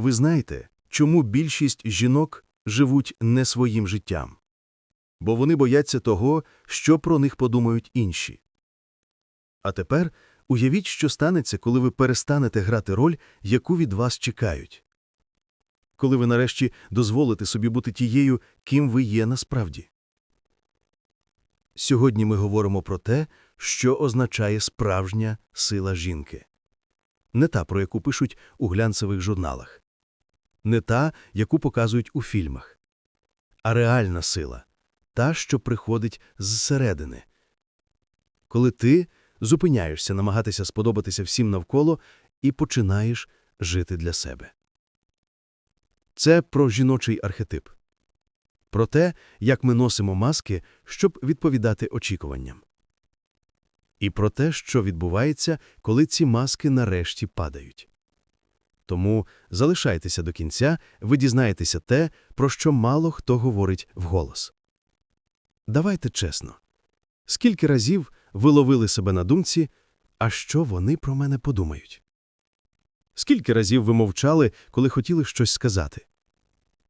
Ви знаєте, чому більшість жінок живуть не своїм життям? Бо вони бояться того, що про них подумають інші. А тепер уявіть, що станеться, коли ви перестанете грати роль, яку від вас чекають. Коли ви нарешті дозволите собі бути тією, ким ви є насправді. Сьогодні ми говоримо про те, що означає справжня сила жінки. Не та, про яку пишуть у глянцевих журналах. Не та, яку показують у фільмах. А реальна сила – та, що приходить зсередини. Коли ти зупиняєшся намагатися сподобатися всім навколо і починаєш жити для себе. Це про жіночий архетип. Про те, як ми носимо маски, щоб відповідати очікуванням. І про те, що відбувається, коли ці маски нарешті падають. Тому залишайтеся до кінця, ви дізнаєтеся те, про що мало хто говорить вголос. Давайте чесно. Скільки разів ви ловили себе на думці, а що вони про мене подумають? Скільки разів ви мовчали, коли хотіли щось сказати?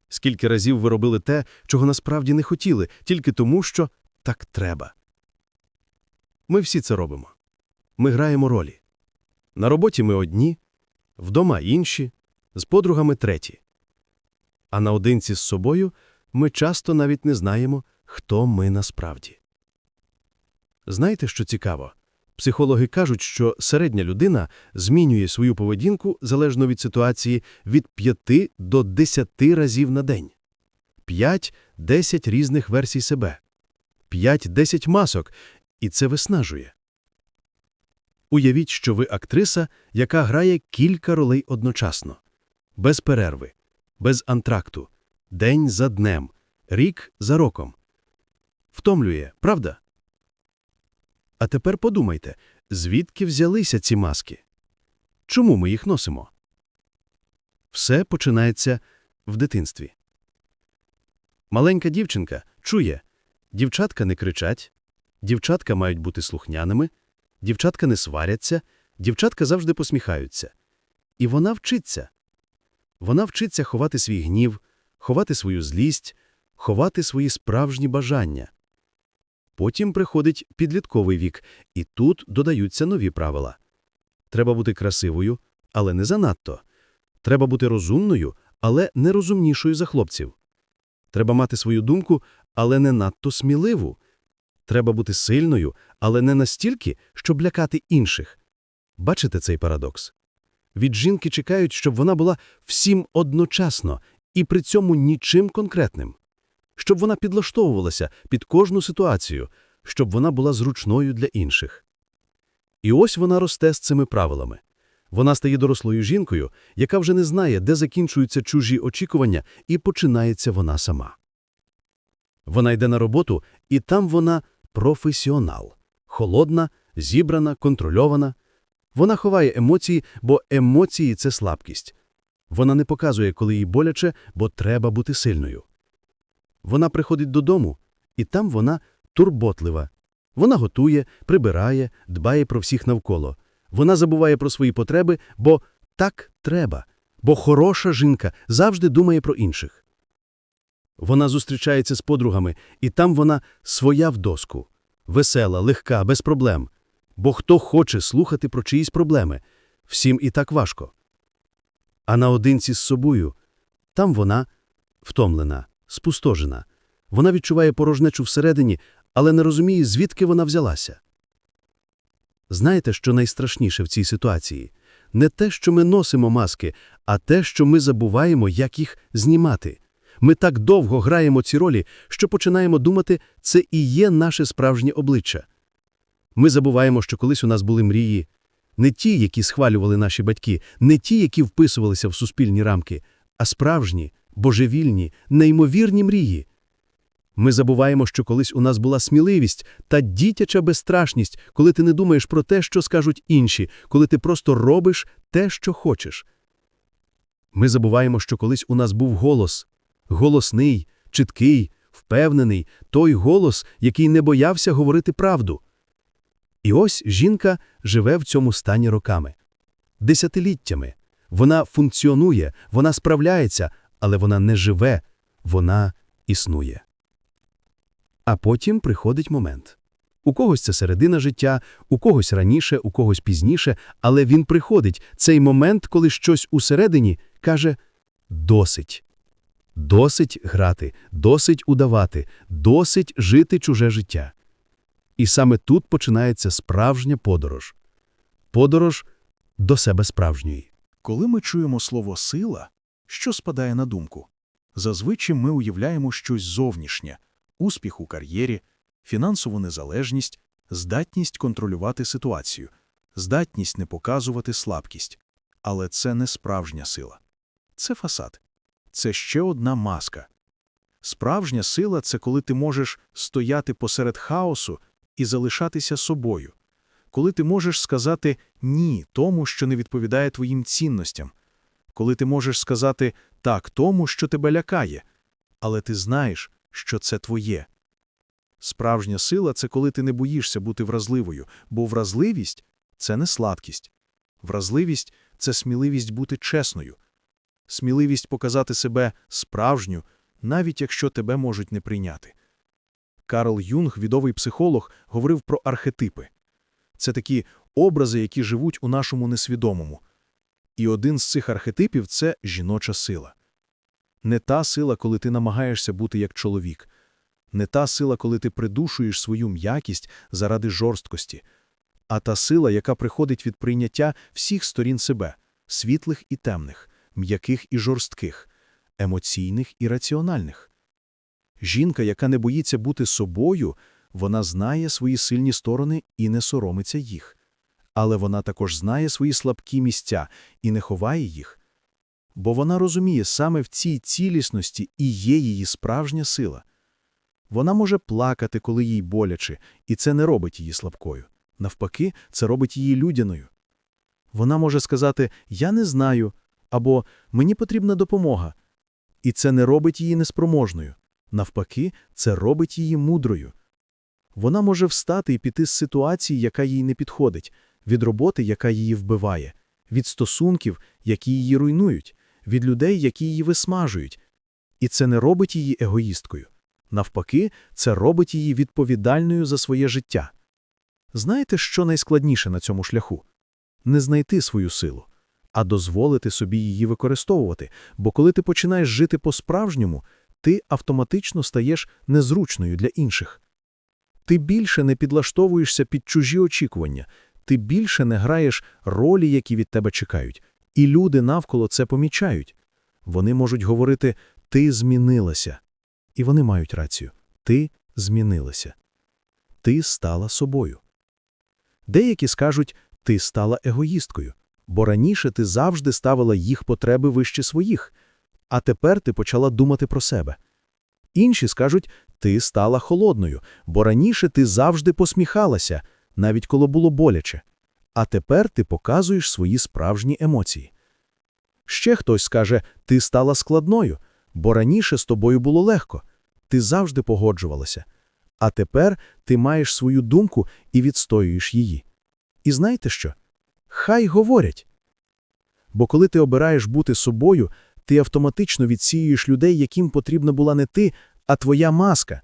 Скільки разів ви робили те, чого насправді не хотіли, тільки тому, що так треба? Ми всі це робимо. Ми граємо ролі. На роботі ми одні, вдома інші, з подругами треті. А наодинці з собою ми часто навіть не знаємо, хто ми насправді. Знаєте, що цікаво? Психологи кажуть, що середня людина змінює свою поведінку залежно від ситуації від 5 до 10 разів на день. 5-10 різних версій себе. 5-10 масок. І це виснажує. Уявіть, що ви актриса, яка грає кілька ролей одночасно. Без перерви, без антракту, день за днем, рік за роком. Втомлює, правда? А тепер подумайте, звідки взялися ці маски? Чому ми їх носимо? Все починається в дитинстві. Маленька дівчинка чує, дівчатка не кричать, дівчатка мають бути слухняними, дівчатка не сваряться, дівчатка завжди посміхаються. І вона вчиться. Вона вчиться ховати свій гнів, ховати свою злість, ховати свої справжні бажання. Потім приходить підлітковий вік, і тут додаються нові правила. Треба бути красивою, але не занадто. Треба бути розумною, але не розумнішою за хлопців. Треба мати свою думку, але не надто сміливу. Треба бути сильною, але не настільки, щоб лякати інших. Бачите цей парадокс? Від жінки чекають, щоб вона була всім одночасно і при цьому нічим конкретним. Щоб вона підлаштовувалася під кожну ситуацію, щоб вона була зручною для інших. І ось вона росте з цими правилами. Вона стає дорослою жінкою, яка вже не знає, де закінчуються чужі очікування, і починається вона сама. Вона йде на роботу, і там вона професіонал. Холодна, зібрана, контрольована. Вона ховає емоції, бо емоції – це слабкість. Вона не показує, коли їй боляче, бо треба бути сильною. Вона приходить додому, і там вона турботлива. Вона готує, прибирає, дбає про всіх навколо. Вона забуває про свої потреби, бо так треба, бо хороша жінка завжди думає про інших. Вона зустрічається з подругами, і там вона своя в доску. Весела, легка, без проблем. Бо хто хоче слухати про чиїсь проблеми, всім і так важко. А наодинці з собою, там вона втомлена, спустожена. Вона відчуває порожнечу всередині, але не розуміє, звідки вона взялася. Знаєте, що найстрашніше в цій ситуації? Не те, що ми носимо маски, а те, що ми забуваємо, як їх знімати. Ми так довго граємо ці ролі, що починаємо думати, це і є наше справжнє обличчя. Ми забуваємо, що колись у нас були мрії, не ті, які схвалювали наші батьки, не ті, які вписувалися в суспільні рамки, а справжні, божевільні, неймовірні мрії. Ми забуваємо, що колись у нас була сміливість та дітяча безстрашність, коли ти не думаєш про те, що скажуть інші, коли ти просто робиш те, що хочеш. Ми забуваємо, що колись у нас був голос голосний, чіткий, впевнений, той голос, який не боявся говорити правду. І ось жінка живе в цьому стані роками, десятиліттями. Вона функціонує, вона справляється, але вона не живе, вона існує. А потім приходить момент. У когось це середина життя, у когось раніше, у когось пізніше, але він приходить, цей момент, коли щось усередині каже «досить». Досить грати, досить удавати, досить жити чуже життя. І саме тут починається справжня подорож. Подорож до себе справжньої. Коли ми чуємо слово «сила», що спадає на думку? Зазвичай ми уявляємо щось зовнішнє – успіх у кар'єрі, фінансову незалежність, здатність контролювати ситуацію, здатність не показувати слабкість. Але це не справжня сила. Це фасад. Це ще одна маска. Справжня сила – це коли ти можеш стояти посеред хаосу і залишатися собою. Коли ти можеш сказати «ні» тому, що не відповідає твоїм цінностям. Коли ти можеш сказати «так» тому, що тебе лякає. Але ти знаєш, що це твоє. Справжня сила – це коли ти не боїшся бути вразливою, бо вразливість – це не сладкість. Вразливість – це сміливість бути чесною. Сміливість показати себе справжню, навіть якщо тебе можуть не прийняти. Карл Юнг, відомий психолог, говорив про архетипи. Це такі образи, які живуть у нашому несвідомому. І один з цих архетипів – це жіноча сила. Не та сила, коли ти намагаєшся бути як чоловік. Не та сила, коли ти придушуєш свою м'якість заради жорсткості. А та сила, яка приходить від прийняття всіх сторін себе – світлих і темних, м'яких і жорстких, емоційних і раціональних. Жінка, яка не боїться бути собою, вона знає свої сильні сторони і не соромиться їх. Але вона також знає свої слабкі місця і не ховає їх. Бо вона розуміє, саме в цій цілісності і є її справжня сила. Вона може плакати, коли їй боляче, і це не робить її слабкою. Навпаки, це робить її людяною. Вона може сказати «я не знаю» або «мені потрібна допомога». І це не робить її неспроможною. Навпаки, це робить її мудрою. Вона може встати і піти з ситуації, яка їй не підходить, від роботи, яка її вбиває, від стосунків, які її руйнують, від людей, які її висмажують. І це не робить її егоїсткою. Навпаки, це робить її відповідальною за своє життя. Знаєте, що найскладніше на цьому шляху? Не знайти свою силу, а дозволити собі її використовувати, бо коли ти починаєш жити по-справжньому, ти автоматично стаєш незручною для інших. Ти більше не підлаштовуєшся під чужі очікування, ти більше не граєш ролі, які від тебе чекають, і люди навколо це помічають. Вони можуть говорити «ти змінилася». І вони мають рацію. Ти змінилася. Ти стала собою. Деякі скажуть, ти стала егоїсткою, бо раніше ти завжди ставила їх потреби вище своїх, а тепер ти почала думати про себе. Інші скажуть, ти стала холодною, бо раніше ти завжди посміхалася, навіть коли було боляче, а тепер ти показуєш свої справжні емоції. Ще хтось скаже, ти стала складною, бо раніше з тобою було легко, ти завжди погоджувалася, а тепер ти маєш свою думку і відстоюєш її. І знаєте що? Хай говорять. Бо коли ти обираєш бути собою, ти автоматично відсіюєш людей, яким потрібна була не ти, а твоя маска.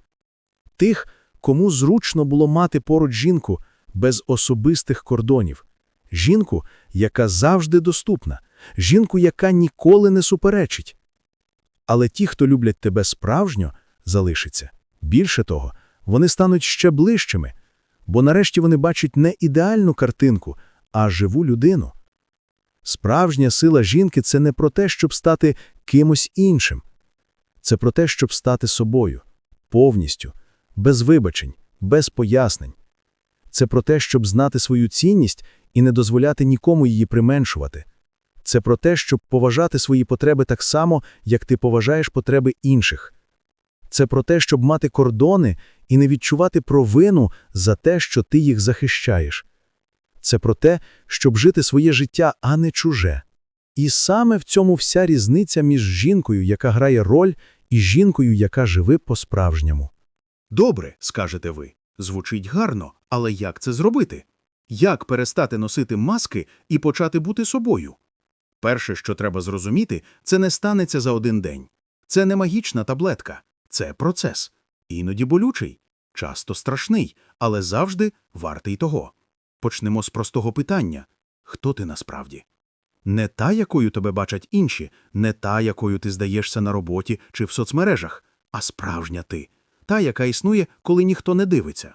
Тих, кому зручно було мати поруч жінку без особистих кордонів. Жінку, яка завжди доступна, жінку, яка ніколи не суперечить. Але ті, хто люблять тебе справжньо, залишаться. Більше того, вони стануть ще ближчими, бо нарешті вони бачать не ідеальну картинку, а живу людину. Справжня сила жінки – це не про те, щоб стати кимось іншим. Це про те, щоб стати собою, повністю, без вибачень, без пояснень. Це про те, щоб знати свою цінність і не дозволяти нікому її применшувати. Це про те, щоб поважати свої потреби так само, як ти поважаєш потреби інших. Це про те, щоб мати кордони і не відчувати провину за те, що ти їх захищаєш. Це про те, щоб жити своє життя, а не чуже. І саме в цьому вся різниця між жінкою, яка грає роль, і жінкою, яка живе по-справжньому. Добре, скажете ви. Звучить гарно, але як це зробити? Як перестати носити маски і почати бути собою? Перше, що треба зрозуміти, це не станеться за один день. Це не магічна таблетка, це процес. Іноді болючий, часто страшний, але завжди вартий того. Почнемо з простого питання: хто ти насправді? Не та, якою тебе бачать інші, не та, якою ти здаєшся на роботі чи в соцмережах, а справжня ти, та, яка існує, коли ніхто не дивиться.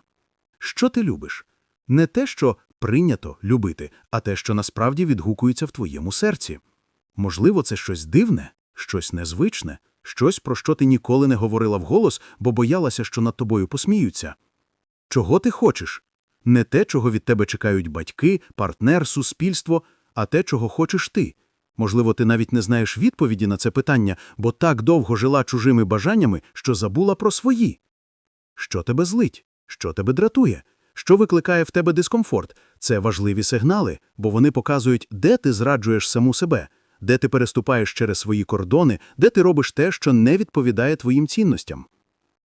Що ти любиш? Не те, що прийнято любити, а те, що насправді відгукується в твоєму серці. Можливо, це щось дивне, щось незвичне, щось, про що ти ніколи не говорила вголос, бо боялася, що над тобою посміються. Чого ти хочеш? Не те, чого від тебе чекають батьки, партнер, суспільство, а те, чого хочеш ти. Можливо, ти навіть не знаєш відповіді на це питання, бо так довго жила чужими бажаннями, що забула про свої. Що тебе злить? Що тебе дратує? Що викликає в тебе дискомфорт? Це важливі сигнали, бо вони показують, де ти зраджуєш саму себе, де ти переступаєш через свої кордони, де ти робиш те, що не відповідає твоїм цінностям.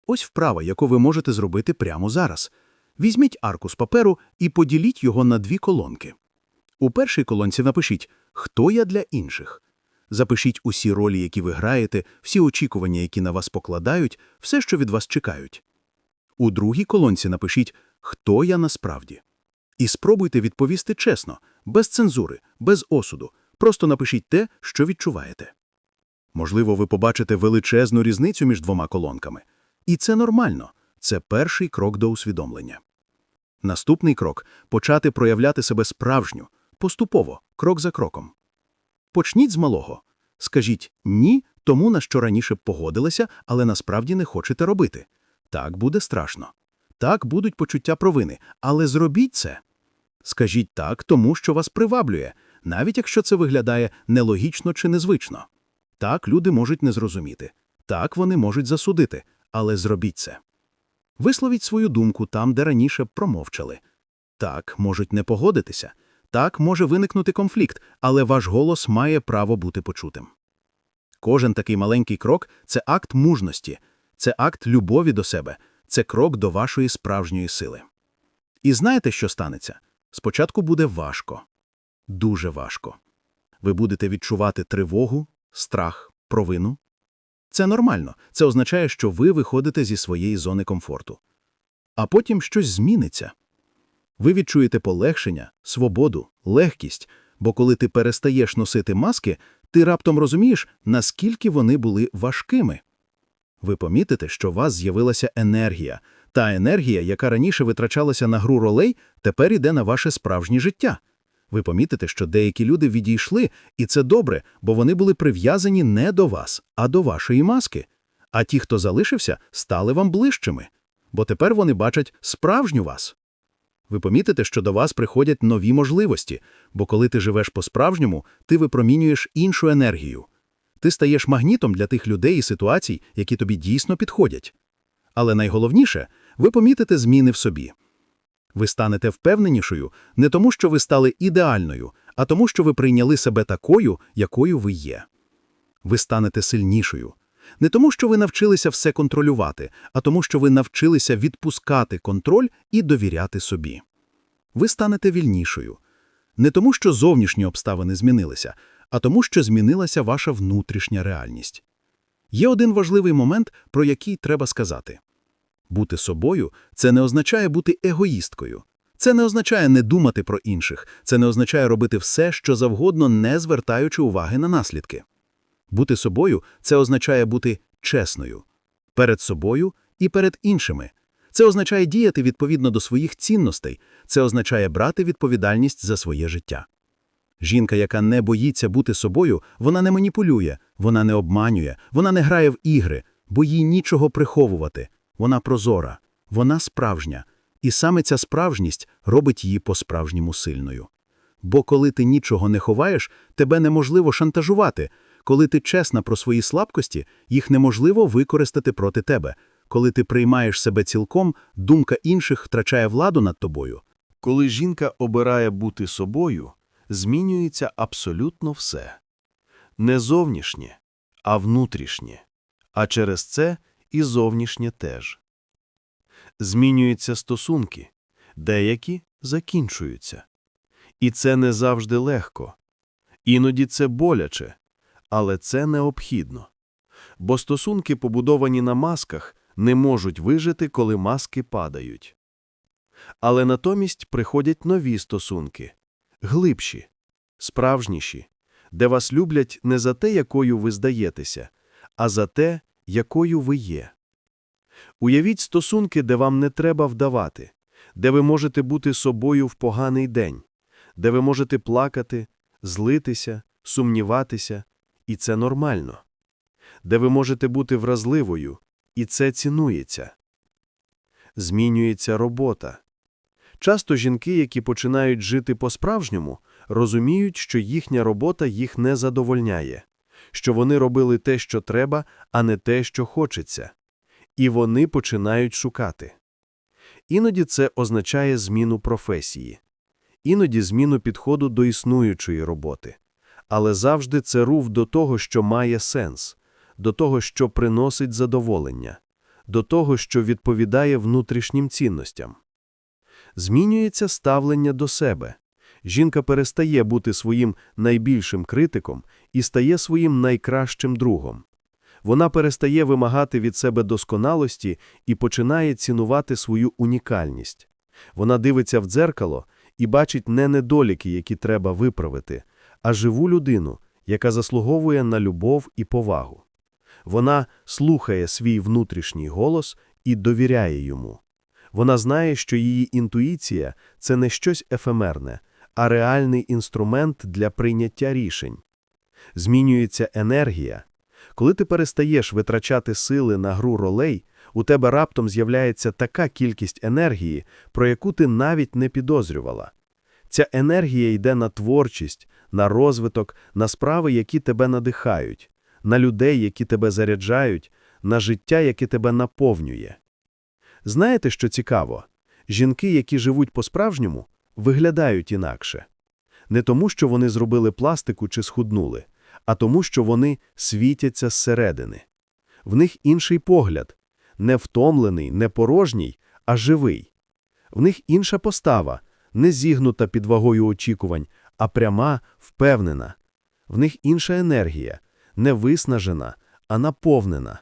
Ось вправа, яку ви можете зробити прямо зараз. Візьміть аркус паперу і поділіть його на дві колонки. У першій колонці напишіть «Хто я для інших?». Запишіть усі ролі, які ви граєте, всі очікування, які на вас покладають, все, що від вас чекають. У другій колонці напишіть «Хто я насправді?». І спробуйте відповісти чесно, без цензури, без осуду. Просто напишіть те, що відчуваєте. Можливо, ви побачите величезну різницю між двома колонками. І це нормально. Це перший крок до усвідомлення. Наступний крок – почати проявляти себе справжню, поступово, крок за кроком. Почніть з малого. Скажіть «ні» тому, на що раніше погодилися, але насправді не хочете робити. Так буде страшно. Так будуть почуття провини, але зробіть це. Скажіть так тому, що вас приваблює, навіть якщо це виглядає нелогічно чи незвично. Так люди можуть не зрозуміти. Так вони можуть засудити, але зробіть це. Висловіть свою думку там, де раніше промовчали. Так, можуть не погодитися. Так, може виникнути конфлікт, але ваш голос має право бути почутим. Кожен такий маленький крок – це акт мужності, це акт любові до себе, це крок до вашої справжньої сили. І знаєте, що станеться? Спочатку буде важко. Дуже важко. Ви будете відчувати тривогу, страх, провину. Це нормально. Це означає, що ви виходите зі своєї зони комфорту. А потім щось зміниться. Ви відчуєте полегшення, свободу, легкість, бо коли ти перестаєш носити маски, ти раптом розумієш, наскільки вони були важкими. Ви помітите, що у вас з'явилася енергія. Та енергія, яка раніше витрачалася на гру ролей, тепер іде на ваше справжнє життя. Ви помітите, що деякі люди відійшли, і це добре, бо вони були прив'язані не до вас, а до вашої маски. А ті, хто залишився, стали вам ближчими, бо тепер вони бачать справжню вас. Ви помітите, що до вас приходять нові можливості, бо коли ти живеш по-справжньому, ти випромінюєш іншу енергію. Ти стаєш магнітом для тих людей і ситуацій, які тобі дійсно підходять. Але найголовніше, ви помітите зміни в собі. Ви станете впевненішою не тому, що ви стали ідеальною, а тому, що ви прийняли себе такою, якою ви є. Ви станете сильнішою. Не тому, що ви навчилися все контролювати, а тому, що ви навчилися відпускати контроль і довіряти собі. Ви станете вільнішою. Не тому, що зовнішні обставини змінилися, а тому, що змінилася ваша внутрішня реальність. Є один важливий момент, про який треба сказати. Бути собою – це не означає бути егоїсткою. Це не означає не думати про інших, це не означає робити все, що завгодно, не звертаючи уваги на наслідки. Бути собою – це означає бути чесною. Перед собою і перед іншими. Це означає діяти відповідно до своїх цінностей, це означає брати відповідальність за своє життя. Жінка, яка не боїться бути собою, вона не маніпулює, вона не обманює, вона не грає в ігри, бо їй нічого приховувати. Вона прозора, вона справжня, і саме ця справжність робить її по-справжньому сильною. Бо коли ти нічого не ховаєш, тебе неможливо шантажувати. Коли ти чесна про свої слабкості, їх неможливо використати проти тебе. Коли ти приймаєш себе цілком, думка інших втрачає владу над тобою. Коли жінка обирає бути собою, змінюється абсолютно все. Не зовнішнє, а внутрішнє, а через це і зовнішнє теж. Змінюються стосунки, деякі закінчуються. І це не завжди легко. Іноді це боляче, але це необхідно. Бо стосунки, побудовані на масках, не можуть вижити, коли маски падають. Але натомість приходять нові стосунки – глибші, справжніші, де вас люблять не за те, якою ви здаєтеся, а за те, якою ви є. Уявіть стосунки, де вам не треба вдавати, де ви можете бути собою в поганий день, де ви можете плакати, злитися, сумніватися, і це нормально, де ви можете бути вразливою, і це цінується. Змінюється робота. Часто жінки, які починають жити по-справжньому, розуміють, що їхня робота їх не задовольняє, що вони робили те, що треба, а не те, що хочеться. І вони починають шукати. Іноді це означає зміну професії, іноді зміну підходу до існуючої роботи. Але завжди це рух до того, що має сенс, до того, що приносить задоволення, до того, що відповідає внутрішнім цінностям. Змінюється ставлення до себе. Жінка перестає бути своїм найбільшим критиком і стає своїм найкращим другом. Вона перестає вимагати від себе досконалості і починає цінувати свою унікальність. Вона дивиться в дзеркало і бачить не недоліки, які треба виправити, а живу людину, яка заслуговує на любов і повагу. Вона слухає свій внутрішній голос і довіряє йому. Вона знає, що її інтуїція – це не щось ефемерне, а реальний інструмент для прийняття рішень. Змінюється енергія. Коли ти перестаєш витрачати сили на гру ролей, у тебе раптом з'являється така кількість енергії, про яку ти навіть не підозрювала. Ця енергія йде на творчість, на розвиток, на справи, які тебе надихають, на людей, які тебе заряджають, на життя, яке тебе наповнює. Знаєте, що цікаво? Жінки, які живуть по-справжньому, виглядають інакше. Не тому, що вони зробили пластику чи схуднули, а тому, що вони світяться зсередини. В них інший погляд – не втомлений, не порожній, а живий. В них інша постава, не зігнута під вагою очікувань, а пряма, впевнена. В них інша енергія, не виснажена, а наповнена.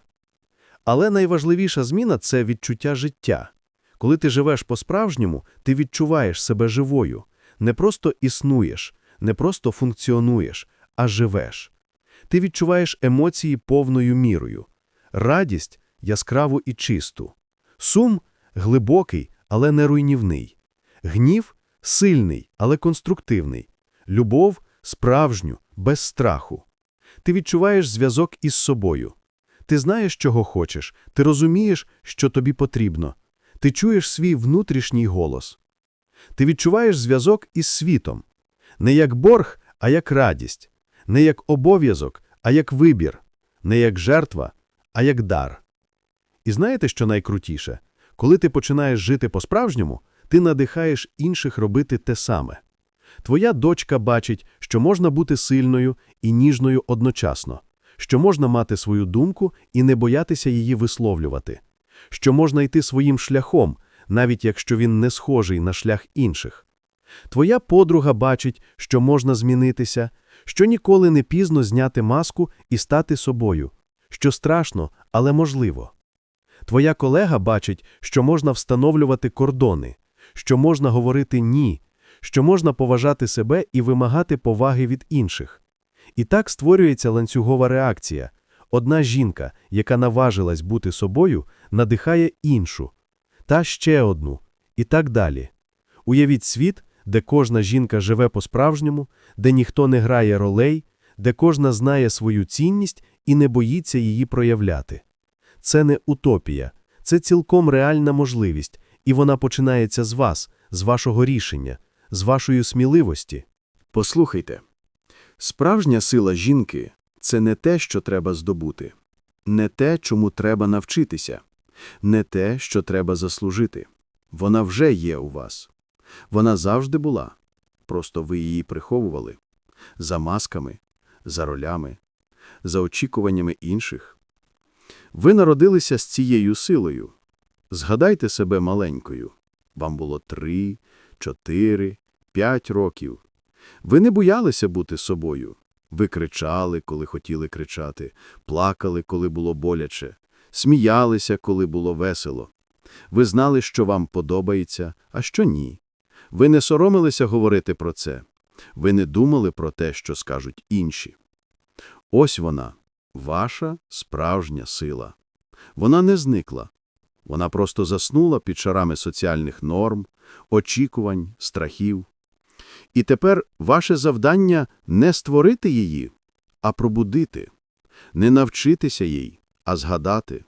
Але найважливіша зміна – це відчуття життя. Коли ти живеш по-справжньому, ти відчуваєш себе живою. Не просто існуєш, не просто функціонуєш, а живеш. Ти відчуваєш емоції повною мірою. Радість – яскраву і чисту. Сум – глибокий, але не руйнівний. Гнів – сильний, але конструктивний. Любов – справжню, без страху. Ти відчуваєш зв'язок із собою. Ти знаєш, чого хочеш, ти розумієш, що тобі потрібно. Ти чуєш свій внутрішній голос. Ти відчуваєш зв'язок із світом. Не як борг, а як радість. Не як обов'язок, а як вибір. Не як жертва, а як дар. І знаєте, що найкрутіше? Коли ти починаєш жити по-справжньому, ти надихаєш інших робити те саме. Твоя дочка бачить, що можна бути сильною і ніжною одночасно, що можна мати свою думку і не боятися її висловлювати, що можна йти своїм шляхом, навіть якщо він не схожий на шлях інших. Твоя подруга бачить, що можна змінитися, що ніколи не пізно зняти маску і стати собою, що страшно, але можливо. Твоя колега бачить, що можна встановлювати кордони, що можна говорити «ні», що можна поважати себе і вимагати поваги від інших. І так створюється ланцюгова реакція. Одна жінка, яка наважилась бути собою, надихає іншу, та ще одну, і так далі. Уявіть світ, де кожна жінка живе по-справжньому, де ніхто не грає ролей, де кожна знає свою цінність і не боїться її проявляти. Це не утопія, це цілком реальна можливість, і вона починається з вас, з вашого рішення, з вашої сміливості. Послухайте, справжня сила жінки – це не те, що треба здобути, не те, чому треба навчитися, не те, що треба заслужити. Вона вже є у вас. Вона завжди була, просто ви її приховували. За масками, за ролями, за очікуваннями інших. Ви народилися з цією силою. Згадайте себе маленькою. Вам було три, чотири, п'ять років. Ви не боялися бути собою. Ви кричали, коли хотіли кричати, плакали, коли було боляче, сміялися, коли було весело. Ви знали, що вам подобається, а що ні. Ви не соромилися говорити про це. Ви не думали про те, що скажуть інші. Ось вона, ваша справжня сила. Вона не зникла. Вона просто заснула під шарами соціальних норм, очікувань, страхів. І тепер ваше завдання не створити її, а пробудити, не навчитися їй, а згадати,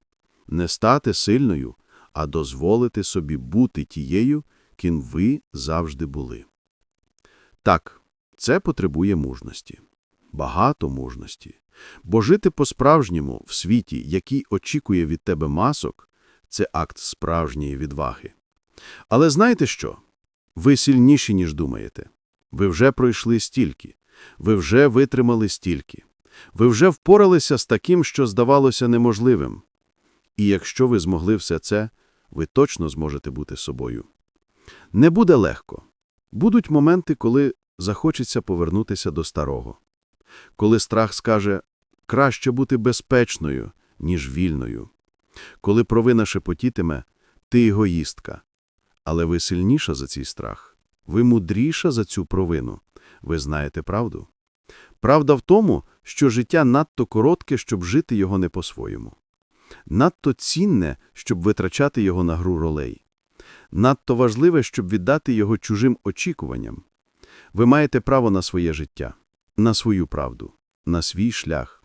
не стати сильною, а дозволити собі бути тією, ким ви завжди були. Так, це потребує мужності, багато мужності, бо жити по-справжньому в світі, який очікує від тебе масок, це акт справжньої відваги. Але знаєте що? Ви сильніші, ніж думаєте. Ви вже пройшли стільки, ви вже витримали стільки, ви вже впоралися з таким, що здавалося неможливим. І якщо ви змогли все це, ви точно зможете бути собою. Не буде легко. Будуть моменти, коли захочеться повернутися до старого. Коли страх скаже «краще бути безпечною, ніж вільною». Коли провина шепотітиме «ти егоїстка». Але ви сильніша за цей страх. Ви мудріша за цю провину. Ви знаєте правду? Правда в тому, що життя надто коротке, щоб жити його не по-своєму. Надто цінне, щоб витрачати його на гру ролей. Надто важливе, щоб віддати його чужим очікуванням. Ви маєте право на своє життя, на свою правду, на свій шлях.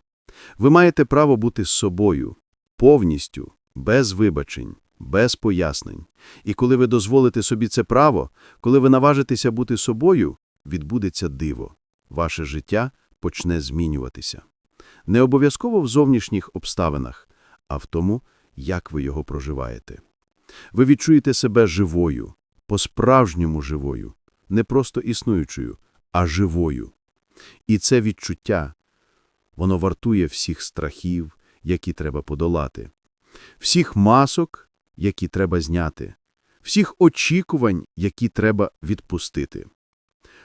Ви маєте право бути з собою, повністю, без вибачень, без пояснень. І коли ви дозволите собі це право, коли ви наважитеся бути собою, відбудеться диво. Ваше життя почне змінюватися. Не обов'язково в зовнішніх обставинах, а в тому, як ви його проживаєте. Ви відчуєте себе живою, по-справжньому живою, не просто існуючою, а живою. І це відчуття, воно вартує всіх страхів, які треба подолати, всіх масок, які треба зняти, всіх очікувань, які треба відпустити.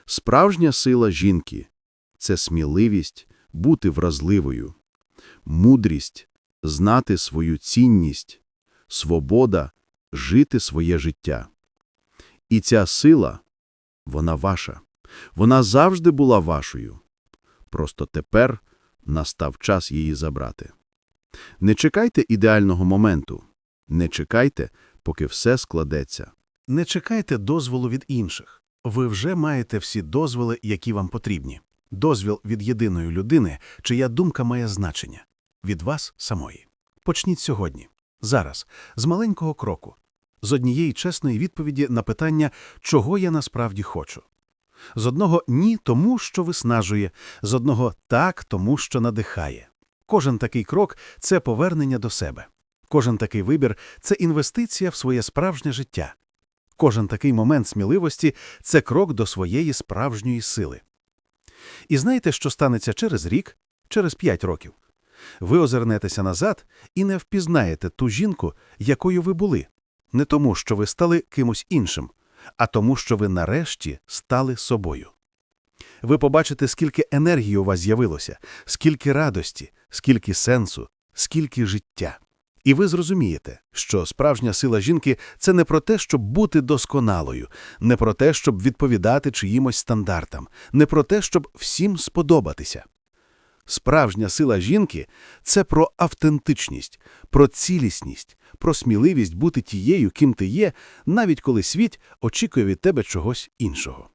Справжня сила жінки – це сміливість бути вразливою, мудрість – знати свою цінність, свобода – жити своє життя. І ця сила, вона ваша, вона завжди була вашою. Просто тепер настав час її забрати. Не чекайте ідеального моменту, не чекайте, поки все складеться. Не чекайте дозволу від інших. Ви вже маєте всі дозволи, які вам потрібні. Дозвіл від єдиної людини, чия думка має значення. Від вас самої. Почніть сьогодні. Зараз. З маленького кроку. З однієї чесної відповіді на питання, чого я насправді хочу. З одного «ні» тому, що виснажує, з одного «так» тому, що надихає. Кожен такий крок – це повернення до себе. Кожен такий вибір – це інвестиція в своє справжнє життя. Кожен такий момент сміливості – це крок до своєї справжньої сили. І знаєте, що станеться через рік, через п'ять років? Ви озирнетеся назад і не впізнаєте ту жінку, якою ви були. Не тому, що ви стали кимось іншим, а тому, що ви нарешті стали собою. Ви побачите, скільки енергії у вас з'явилося, скільки радості, скільки сенсу, скільки життя. І ви зрозумієте, що справжня сила жінки – це не про те, щоб бути досконалою, не про те, щоб відповідати чиїмось стандартам, не про те, щоб всім сподобатися. Справжня сила жінки – це про автентичність, про цілісність, про сміливість бути тією, ким ти є, навіть коли світ очікує від тебе чогось іншого.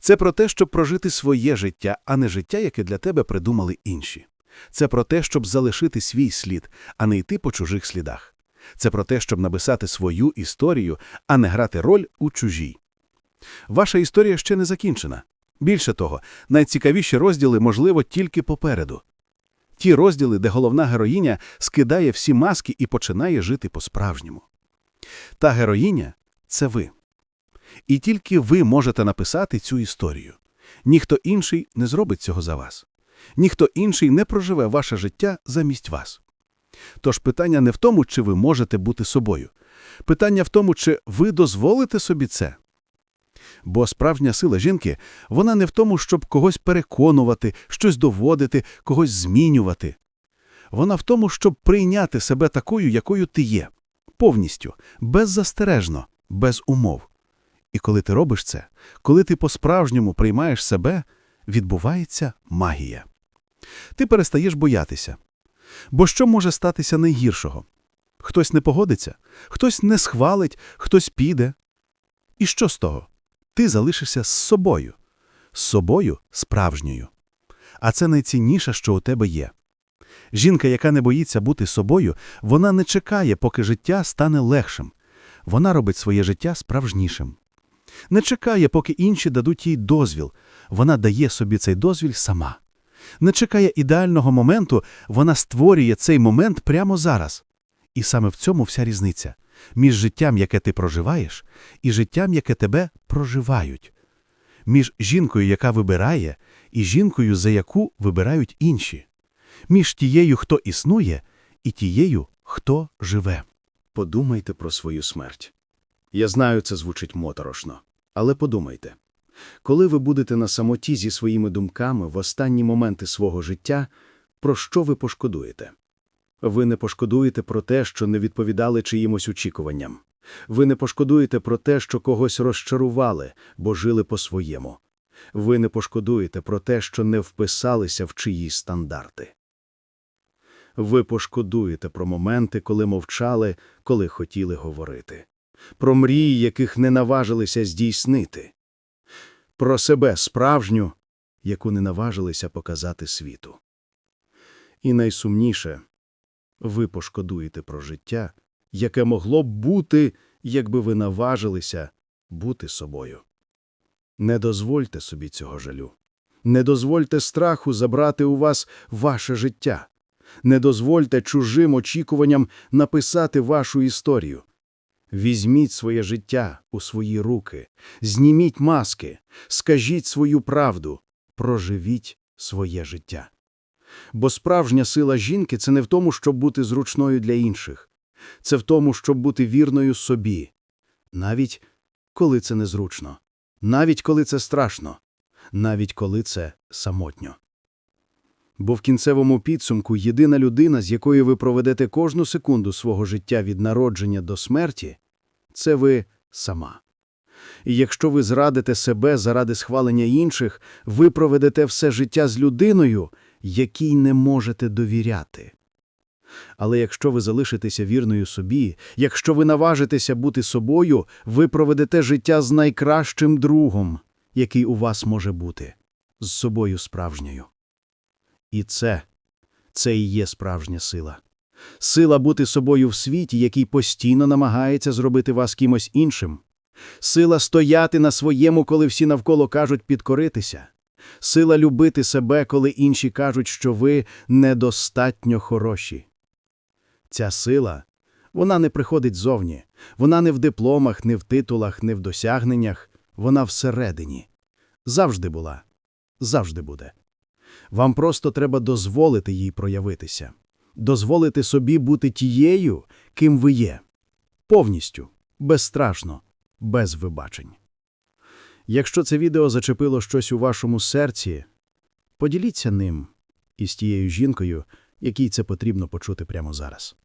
Це про те, щоб прожити своє життя, а не життя, яке для тебе придумали інші. Це про те, щоб залишити свій слід, а не йти по чужих слідах. Це про те, щоб написати свою історію, а не грати роль у чужій. Ваша історія ще не закінчена. Більше того, найцікавіші розділи, можливо, тільки попереду. Ті розділи, де головна героїня скидає всі маски і починає жити по-справжньому. Та героїня – це ви. І тільки ви можете написати цю історію. Ніхто інший не зробить цього за вас. Ніхто інший не проживе ваше життя замість вас. Тож питання не в тому, чи ви можете бути собою. Питання в тому, чи ви дозволите собі це. Бо справжня сила жінки, вона не в тому, щоб когось переконувати, щось доводити, когось змінювати. Вона в тому, щоб прийняти себе такою, якою ти є, повністю, беззастережно, без умов. І коли ти робиш це, коли ти по-справжньому приймаєш себе, відбувається магія. Ти перестаєш боятися. Бо що може статися найгіршого? Хтось не погодиться, хтось не схвалить, хтось піде. І що з того? Ти залишишся з собою, з собою справжньою. А це найцінніше, що у тебе є. Жінка, яка не боїться бути собою, вона не чекає, поки життя стане легшим. Вона робить своє життя справжнішим. Не чекає, поки інші дадуть їй дозвіл. Вона дає собі цей дозвіл сама. Не чекає ідеального моменту, вона створює цей момент прямо зараз. І саме в цьому вся різниця між життям, яке ти проживаєш, і життям, яке тебе проживають. Між жінкою, яка вибирає, і жінкою, за яку вибирають інші. Між тією, хто існує, і тією, хто живе. Подумайте про свою смерть. Я знаю, це звучить моторошно, але подумайте. Коли ви будете на самоті зі своїми думками в останні моменти свого життя, про що ви пошкодуєте? Ви не пошкодуєте про те, що не відповідали чиїмось очікуванням. Ви не пошкодуєте про те, що когось розчарували, бо жили по-своєму. Ви не пошкодуєте про те, що не вписалися в чиїсь стандарти. Ви пошкодуєте про моменти, коли мовчали, коли хотіли говорити, про мрії, яких не наважилися здійснити, про себе справжню, яку не наважилися показати світу. І найсумніше ви пошкодуєте про життя, яке могло б бути, якби ви наважилися бути собою. Не дозвольте собі цього жалю. Не дозвольте страху забрати у вас ваше життя. Не дозвольте чужим очікуванням написати вашу історію. Візьміть своє життя у свої руки, зніміть маски, скажіть свою правду, проживіть своє життя. Бо справжня сила жінки – це не в тому, щоб бути зручною для інших. Це в тому, щоб бути вірною собі. Навіть коли це незручно. Навіть коли це страшно. Навіть коли це самотньо. Бо в кінцевому підсумку єдина людина, з якою ви проведете кожну секунду свого життя від народження до смерті – це ви сама. І якщо ви зрадите себе заради схвалення інших, ви проведете все життя з людиною, якій не можете довіряти. Але якщо ви залишитеся вірною собі, якщо ви наважитеся бути собою, ви проведете життя з найкращим другом, який у вас може бути, з собою справжньою. І це, це і є справжня сила. Сила бути собою в світі, який постійно намагається зробити вас кимось іншим. Сила стояти на своєму, коли всі навколо кажуть підкоритися. Сила любити себе, коли інші кажуть, що ви недостатньо хороші. Ця сила, вона не приходить зовні, вона не в дипломах, не в титулах, не в досягненнях, вона всередині. Завжди була, завжди буде. Вам просто треба дозволити їй проявитися, дозволити собі бути тією, ким ви є. Повністю, безстрашно, без вибачень. Якщо це відео зачепило щось у вашому серці, поділіться ним із тією жінкою, якій це потрібно почути прямо зараз.